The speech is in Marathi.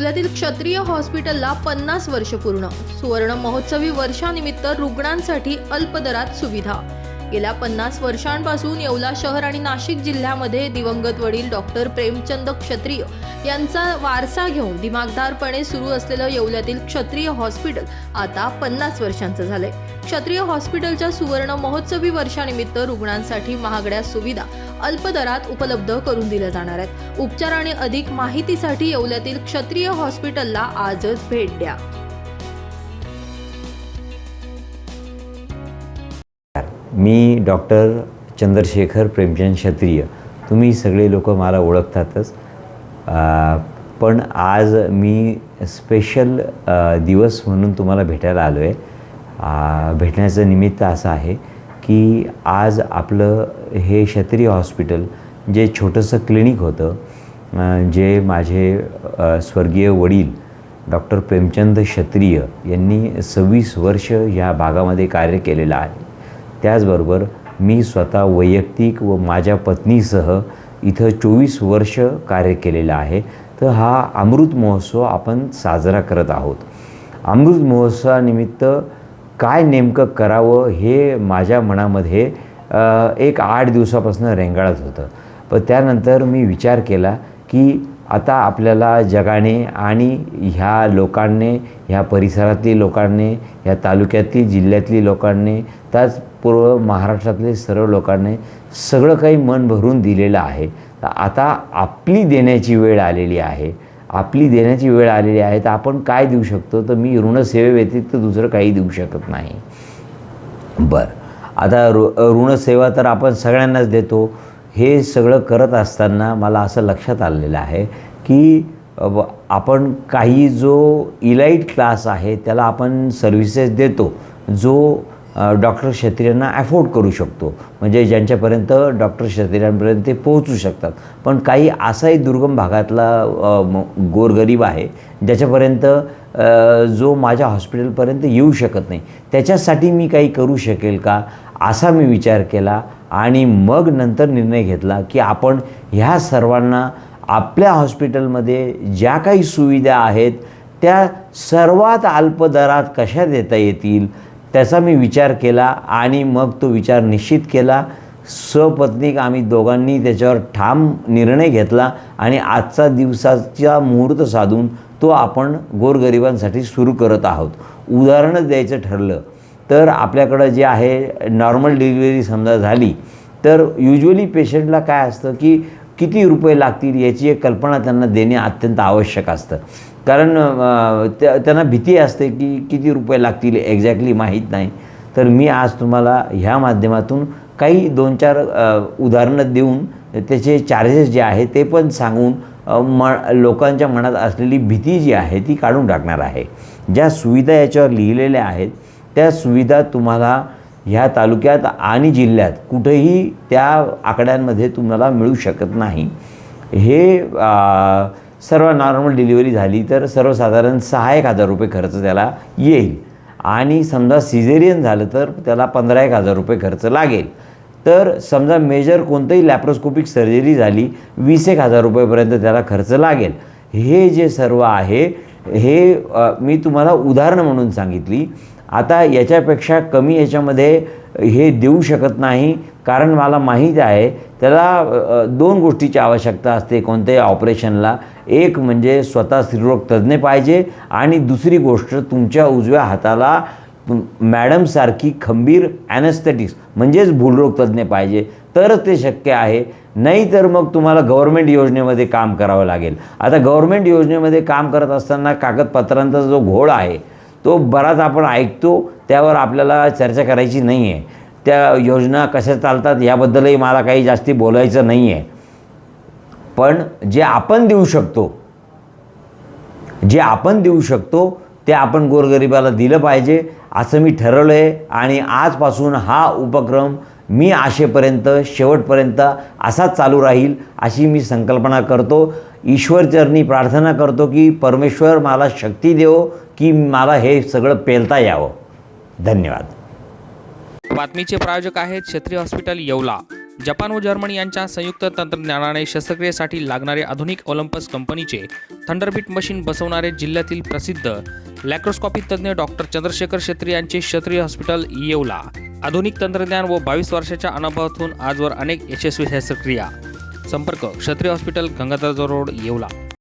येवल्यातील क्षत्रिय हॉस्पिटलला पन्नास वर्ष पूर्ण. सुवर्ण महोत्सवी वर्षानिमित्त रुग्णांसाठी अल्प दरात सुविधा. गेल्या पन्नास वर्षांपासून येवला शहर आणि नाशिक जिल्ह्यामध्ये दिवंगत वडील डॉक्टर प्रेमचंद क्षत्रिय यांचा वारसा घेऊन दिमागदारपणे सुरू असलेलं येवल्यातील क्षत्रिय हॉस्पिटल आता पन्नास वर्षांचं झालंय. क्षत्रिय हॉस्पिटलच्या सुवर्ण महोत्सवी वर्षानिमित्त रुग्णांसाठी महागड्या सुविधा. अल्प दरात उपलब्ध करून दिल्या जाणार आहेत उपचार आणि अधिक माहितीसाठी येवल्यातील क्षत्रिय हॉस्पिटलला आजच भेट द्या. मी डॉक्टर चंद्रशेखर प्रेमचंद क्षत्रिय. तुम्ही सगळे लोक मला ओळखतातच. पण आज मी स्पेशल दिवस म्हणून तुम्हाला भेटायला आलो आहे भेटण्याचं निमित्त असं आहे. की आज आपलं हे क्षत्रिय हॉस्पिटल जे छोटंसं क्लिनिक होतं जे माझे स्वर्गीय वडील डॉक्टर प्रेमचंद क्षत्रिय यांनी सव्वीस वर्ष या भागामध्ये कार्य केलेलं आहे. त्याचबरोबर मी स्वतः वैयक्तिक व माझ्या पत्नीसह इथं चोवीस वर्ष कार्य केलेलं आहे. तर हा अमृत महोत्सव आपण साजरा करत आहोत. अमृत महोत्सवानिमित्त काय नेमकं करावं हे माझ्या मनामध्ये एक आठ दिवसापासून रेंगाळत होतं. पण त्यानंतर मी विचार केला की आता आपल्याला जगाने आणि ह्या लोकांनी ह्या परिसरातली लोकांनी ह्या तालुक्यातली जिल्ह्यातली लोकांनी त्याच पूर्व महाराष्ट्रातले सर्व लोकांनी सगळं काही मन भरून दिलेलं आहे. तर आता आपली देण्याची वेळ आलेली आहे. आपली देण्याची वेळ आलेली आहे तर आपण काय देऊ शकतो? तर मी ऋणसेवेव्यतिरिक्त दुसरं काही देऊ शकत नाही. बरं. आता ऋ ऋणसेवा तर आपण सगळ्यांनाच देतो. हे सगळं करत असताना मला असं लक्षात आलेलं आहे की आपण काही जो इलाईट क्लास आहे त्याला आपण सर्व्हिसेस देतो. जो डॉक्टर क्षत्रियांना ॲफोर्ड करू शकतो. म्हणजे ज्यांच्यापर्यंत डॉक्टर क्षत्रियांपर्यंत ते पोहोचू शकतात. पण काही असाही दुर्गम भागातला गोरगरीब आहे ज्याच्यापर्यंत जो माझ्या हॉस्पिटलपर्यंत येऊ शकत नाही. त्याच्यासाठी मी काही करू शकेल का असा मी विचार केला आणि मग नंतर निर्णय घेतला की आपण ह्या सर्वांना आपल्या हॉस्पिटलमध्ये ज्या काही सुविधा आहेत त्या सर्वात अल्प दरात कशा देता येतील त्याचा मी विचार केला आणि मग तो विचार निश्चित केला. सपत्नीक आम्ही दोघांनी त्याच्यावर ठाम निर्णय घेतला आणि आजचा दिवसाचा मुहूर्त साधून तो आपण गोरगरिबांसाठी सुरू करत आहोत. उदाहरणच द्यायचं ठरलं तर आपल्याकडं जे आहे नॉर्मल डिलिव्हरी समजा झाली तर युजली पेशंटला काय असतं की किती रुपये लागतील याची एक कल्पना त्यांना देणे अत्यंत आवश्यक असतं. कारण त्या त्यांना भीती असते की किती रुपये लागतील एक्झॅक्टली माहीत नाही. तर मी आज तुम्हाला ह्या माध्यमातून काही दोन चार उदाहरणं देऊन त्याचे चार्जेस जे आहे ते पण सांगून म लोकांच्या मनात असलेली भीती जी आहे ती काढून टाकणार आहे. ज्या सुविधा याच्यावर लिहिलेल्या आहेत त्या सुविधा तुम्हाला ह्या तालुक्यात आणि जिल्ह्यात कुठेही त्या आकड्यांमध्ये तुम्हाला मिळू शकत नाही. हे आ, सर्व नॉर्मल डिलिव्हरी झाली तर सर्वसाधारण सहा एक हजार रुपये खर्च त्याला येईल. आणि समजा सिझेरियन झालं तर त्याला पंधरा एक हजार रुपये खर्च लागेल. तर समजा मेजर कोणतंही लॅप्रोस्कोपिक सर्जरी झाली वीस एक हजार रुपयेपर्यंत त्याला खर्च लागेल. हे जे सर्व आहे हे मी तुम्हाला उदाहरणं म्हणून सांगितली. आता याच्यापेक्षा कमी याच्यामध्ये हे देऊ शकत नाही. कारण मला माहीत आहे त्याला दोन गोष्टीची आवश्यकता असते कोणत्याही ऑपरेशनला. एक म्हणजे स्वतः स्त्रीरोग तज्ज्ञ पाहिजे आणि दुसरी गोष्ट तुमच्या उजव्या हाताला मॅडमसारखी खंबीर ॲनेस्थेटिक्स म्हणजेच भूलरोग तज्ज्ञ पाहिजे. तरच ते शक्य आहे. नाही तर मग तुम्हाला गव्हर्मेंट योजनेमध्ये काम करावं लागेल. आता गव्हर्मेंट योजनेमध्ये काम करत असताना कागदपत्रांचा जो घोळ आहे तो बराच आपण ऐकतो त्यावर आपल्याला चर्चा करायची नाही आहे त्या योजना कशा चालतात याबद्दलही मला काही जास्ती बोलायचं नाही आहे पण जे आपण देऊ शकतो जे आपण देऊ शकतो ते आपण गोरगरिबाला दिलं पाहिजे असं मी ठरवलं आहे आणि आजपासून हा उपक्रम मी आशेपर्यंत शेवटपर्यंत असाच चालू राहील अशी मी संकल्पना करतो. ईश्वरचरणी प्रार्थना करतो की परमेश्वर मला शक्ती देव की मला हे सगळं पेलता यावं. धन्यवाद. बातमीचे प्रायोजक आहेत क्षत्रिय हॉस्पिटल येवला. जपान व जर्मनी यांच्या संयुक्त तंत्रज्ञानाने शस्त्रक्रियेसाठी लागणारे आधुनिक ओलंपस कंपनीचे थंडरबीट मशीन बसवणारे जिल्ह्यातील प्रसिद्ध लॅक्रोस्कॉपी तज्ज्ञ डॉक्टर चंद्रशेखर क्षेत्री यांचे क्षत्रिय हॉस्पिटल येवला. आधुनिक तंत्रज्ञान व बावीस वर्षाच्या अनुभवातून आजवर अनेक यशस्वी शस्त्रक्रिया संपर्क. क्षत्रिय हॉस्पिटल गंगाधर रोड येवला.